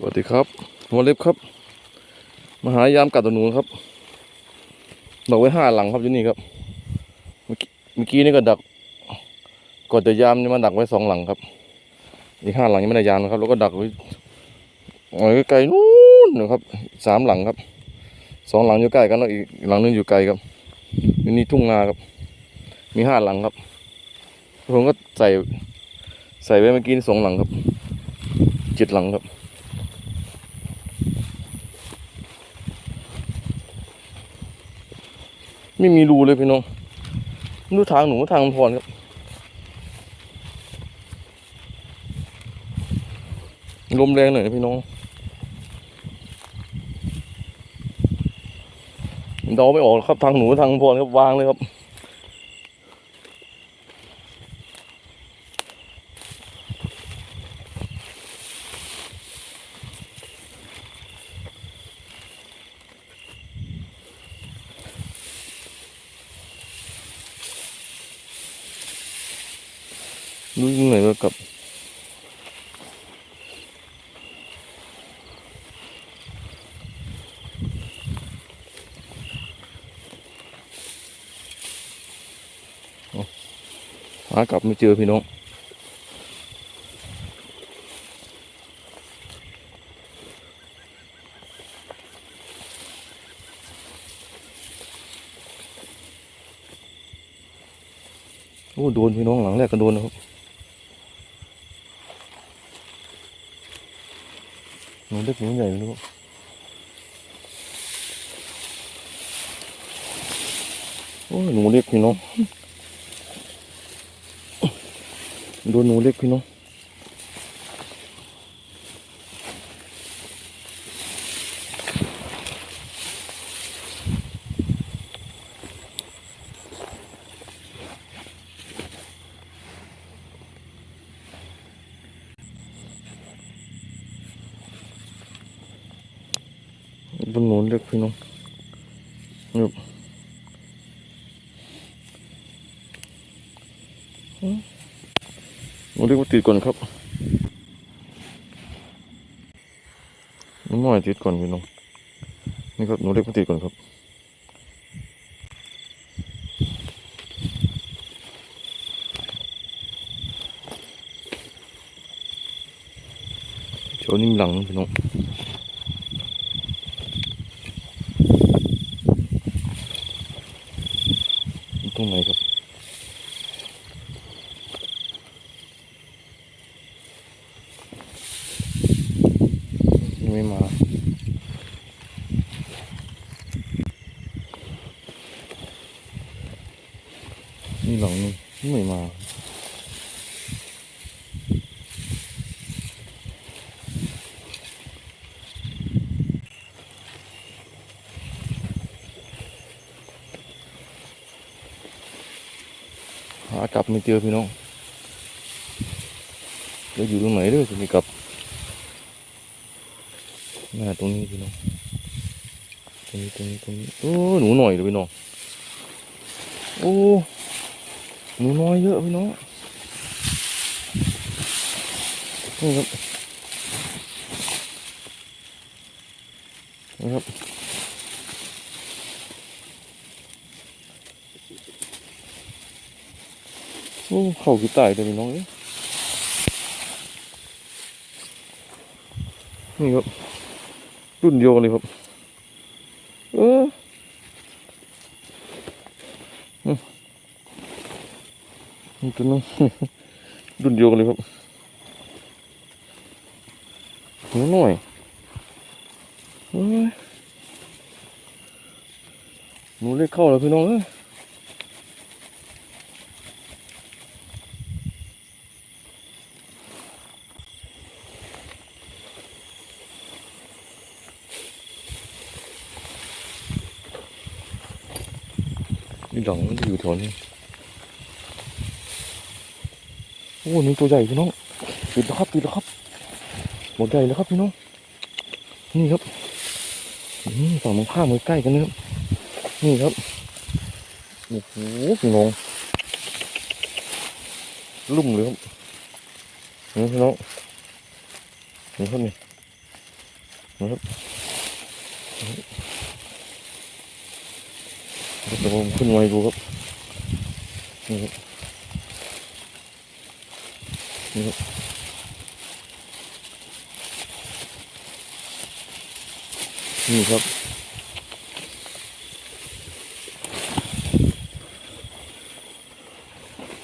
สวัสดีครับหัวเล็บครับมาหายามกัดตัวหนูครับดักไว้ห้าหลังครับอยู่นี่ครับเมื่อกี้เมื่อกี้นี่ก็ดักก่อนจะยามนี่มันดักไว้สองหลังครับ อีกห้าหลังยังไม่ได้ยามนะครับ แล้วก็ดักไว้ไกลๆนู้นนะครับสามหลังครับสองหลังอยู่ใกล้กันแล้วอีกหลังนึงอยู่ไกลครับอยู่นี่ทุ่งนาครับ มีห้าหลังครับผมก็ใส่ใส่ไว้เมื่อกี้สองหลังครับเจ็ดหลังครับ ไม่มีรูเลยพี่น้องดูทางหนูทางมันพรครับลมแรงหน่อยพี่น้องเดาไม่ออกหรอกครับทางหนูทางพรครับวางเลยครับ รู้ยังไงว่ากับหากลับไม่เจอพี่น้องโอ้โดนพี่น้องหลังแรกก็โดนนะครับ หนูเล็กหนูใหญ่รู้โอ้หนูเล็กพี่น้องโดนหนูเล็กพี่น้อง นหนูเล็กพี่น้องครับหนูเล็กมาติดก่อนครับหนูน้อยติดก่อนพี่น้องนี่ครับหนูเล็กมาติดก่อนครับโชว์นิ่มหลังพี่น้องอยู่ตรงไหนครับยัง ไม่มานี่หลังนี่ไม่มาหากลับไม่เจอพี่น้องจะอยู่ตรงไหนเด้อจะมีกลับ น่าตรงนี้พี่น้อง ตรงนี้ตรงนี้ตรงนี้โอ้หนูหน่อยเลยพี่น้อง โอ้หนูน้อยเยอะพี่น้องนี่ครับนี่ครับโอ้เข่าคือตายแต่พี่น้องเอ้ยนี่ครับ รุ่นโยกเลยครับเอออืมนี่ตัวนึงรุ่นโยกเลยครับหัวหน่อยเอ้ยหนูเล็กเข้าแล้วพี่น้องเอ้ย นี่หลังมันอยู่แถวนี้โอ้นี่ตัวใหญ่พี่น้องปิดแล้วครับปิดแล้วครับ หมดใหญ่แล้วครับพี่น้อง นี่ครับอืมฝั่งตรงข้ามมือใกล้กันนะครับ นี่ครับ โอ้โหพี่น้อง ลุ่มเลยครับนี่พี่น้องนี่ครับนี่นะครับ ดี๋ยวผมขึ้นไว้ดูครับนี่ครับนี่ครับนี่ครับ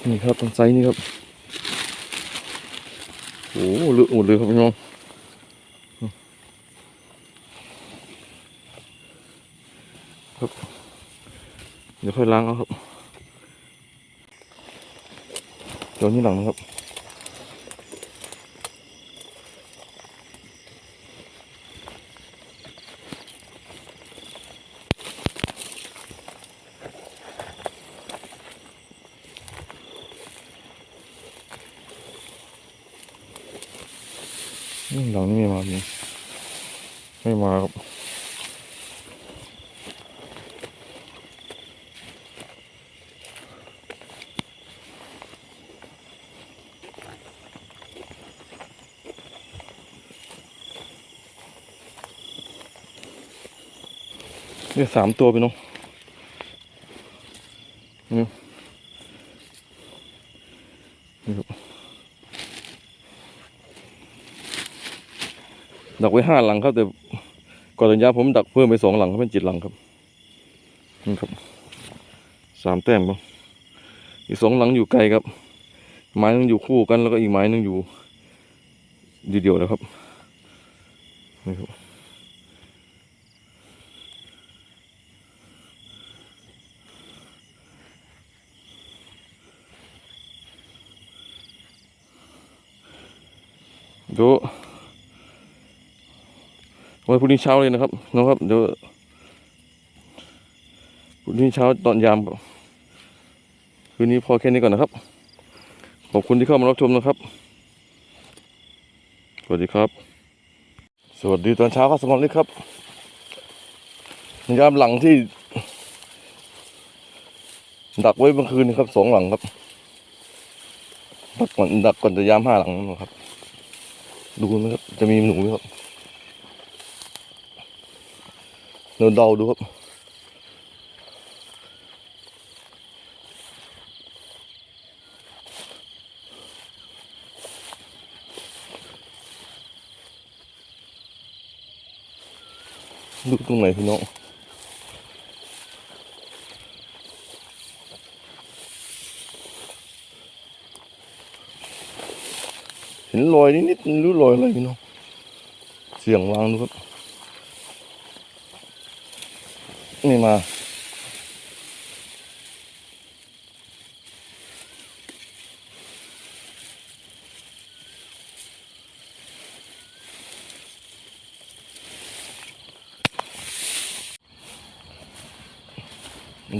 นี่ครับตรงไซส์นี่ครับโอ้โหเลือะหมดเลยครับพี่น้องครับ ดี๋ยวค่อยล้างเอาครับเดี๋ยวนี้หลังนะครับหลังนี้ไม่มาจริงไม่มาครับ เนี่ยสามตัวไปน้องนี่ครับดักไว้ห้าหลังครับแต่ก่อนระยะผมดักเพิ่มไปสองหลังครับเป็นจ็ดหลังครับนี่ครับสามแต้มครับอีกสองหลังอยู่ไกลครับ ไม้นึงอยู่คู่กันแล้วก็อีกไม้นึงอยู่เดียวๆนะครับนี่ครับ เดี๋ยวไว้พรุ่งนี้เช้าเลยนะครับนะครับเดี๋ยวพรุ่งนี้เช้าตอนยามคืนนี้พอแค่นี้ก่อนนะครับ ขอบคุณที่เข้ามารับชมนะครับ สวัสดีครับ สวัสดีตอนเช้าครับสมองลิครับยามหลังที่ ดักไว้เมื่อคืนนี้ครับสองหลังครับดักก่อนดักก่อนจะยามห้าหลังนะครับ ดูนะครับ จะมีหนูไหมครับ เราเดาดูครับ ดูตรงไหนพี่น้อง ห็นรอยนิดๆรู้รอยอะไรพี่น้องเสียงวางดูครับนี่มา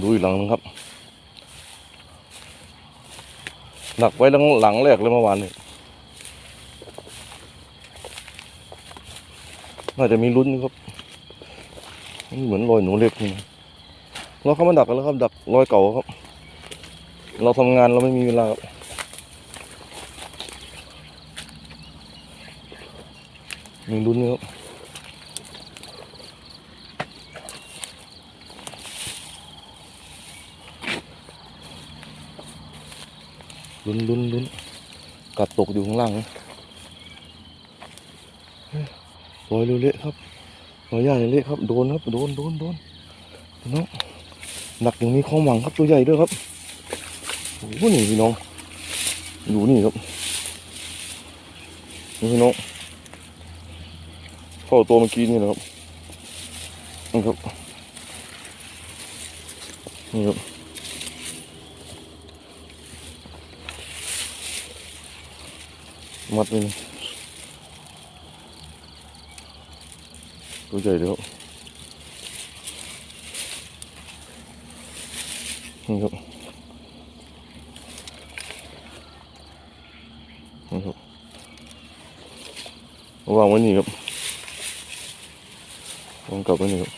ดูอีกหลังนึงครับ หนักไว้หลังหลังแรกเลยเมื่อวานนี้ น่าจะมีลุ้นครับมันเหมือนรอยหนูเล็กนี่นะเราเข้ามาดักกันแล้วครับดักรอยเก่าครับ เราทำงานเราไม่มีเวลาครับมีลุ้นครับลุ้นลุ้นลุ้นกัดตกอยู่ข้างล่างนะเฮ้ย รอยเละๆครับรอยใหญ่เละครับ โดนครับ โดนโดนโดนน้องหนักอย่างนี้ความหวังครับตัวใหญ่ด้วยครับโอ้โหนี่พี่น้อง อยู่นี่ครับนี่พี่น้องเข้าตัวเมื่อกี้นี่นะครับนี่ครับนี่ครับมัดเลยนะ ตัวใหญ่เดี๋ยวนี่ครับนี่ครับวางไว้นี่ครับวางกลับไว้นี่ครับ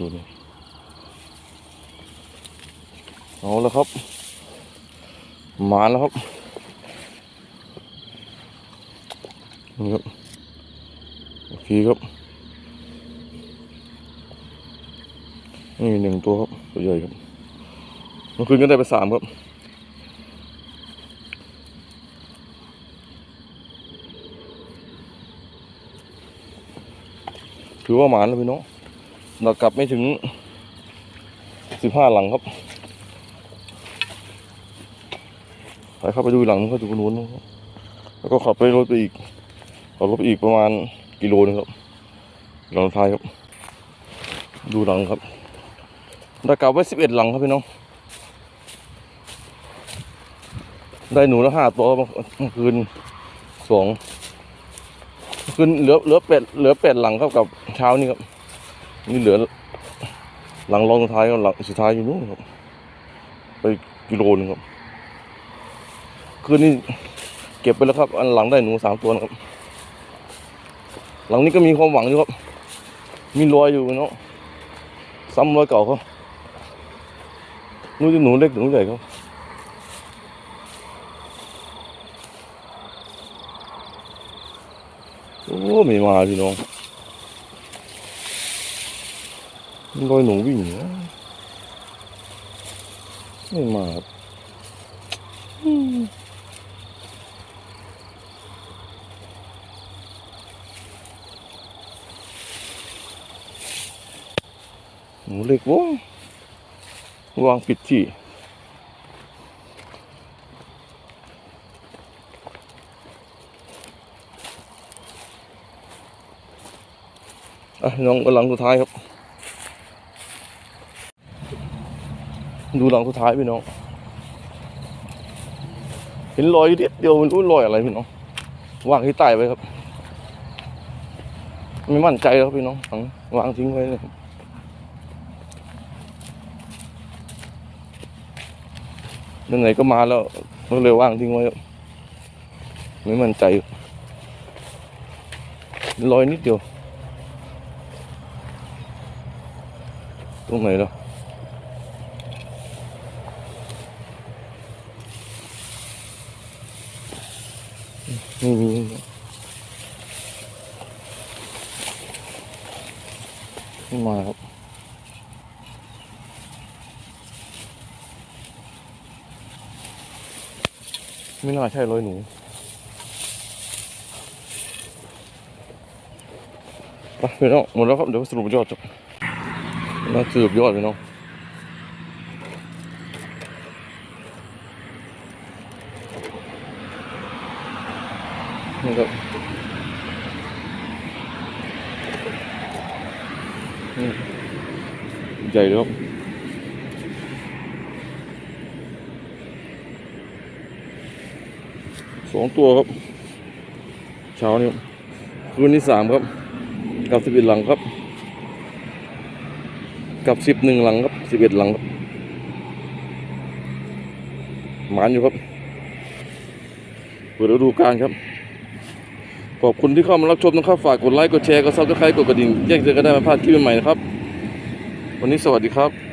ดูนี่เอาแล้วครับ มาแล้วครับนี่ครับ ขี่ครับ นี่หนึ่งตัวครับ ตัวใหญ่ครับเมื่อคืนก็ได้ไปสามครับถือว่าหมานแล้วพี่น้องเรากลับไม่ถึงสิบห้าหลังครับ ไปเข้าไปดูหลังนู้นก็ดูนู้นแล้วก็ขับไปรถไปอีกขับรถไปอีกประมาณ กิโลนึงครับหลังท้ายครับ ดูหลังครับได้กลับไว้สิบเอ็ดหลังครับพี่น้อง ได้หนูละห้าตัวเมื่อคืนสองคืนเหลือเหลือเป็ดเหลือเป็ดหลังครับกับเช้านี้ครับ นี่เหลือ หลังรองท้ายกับหลังสุดท้ายอยู่นู้นครับ ไปกิโลนึงครับ คืนนี้เก็บไปแล้วครับ อันหลังได้หนูสามตัวนะครับ หลังนี้ก็มีความหวังอยู่ครับ มีรอยอยู่เนาะซ้ำรอยเก่าเขานู่นจะหนูเล็กหนูใหญ่เขาโอ้ไม่มาพี่น้องรอยหนูวิ่งนะไม่มาครับ นูเล็กวะวางปิดที่อะน้องหลังสุดท้ายครับ ดูหลังสุดท้ายพี่น้อง เห็นรอยนิดเดียวไม่รู้รอยอะไรพี่น้องวางที่ใต้ไว้ครับ ไม่มั่นใจแล้วครับพี่น้องหลังวางทิ้งไว้เลยครับ ไหนๆก็มาแล้วก็เลยวางทิ้งไว้ครับไม่มั่นใจรอยนิดเดียว ตรงไหนล่ะนี่มีไม่มาครับ น่าใช่ร้อยหนูไปพี่น้องหมดแล้วครับ เดี๋ยวสรุปยอดจบน่าสรุปยอดพี่น้องนี่ครับใหญ่เลยครับ สองตัวครับ เช้านี้คืนที่สามครับ กับสิบเอ็ดหลังครับ กับสิบหนึ่งหลังครับสิบเอ็ดหลังครับหมานอยู่ครับ เปิดฤดูกาลครับ ขอบคุณที่เข้ามารับชมนะครับ ฝากกดไลค์ กดแชร์ กดซับสไครต์กดกระดิ่งแจ้งเตือนกันได้ไม่พลาดคลิปใหม่ๆนะครับ วันนี้สวัสดีครับ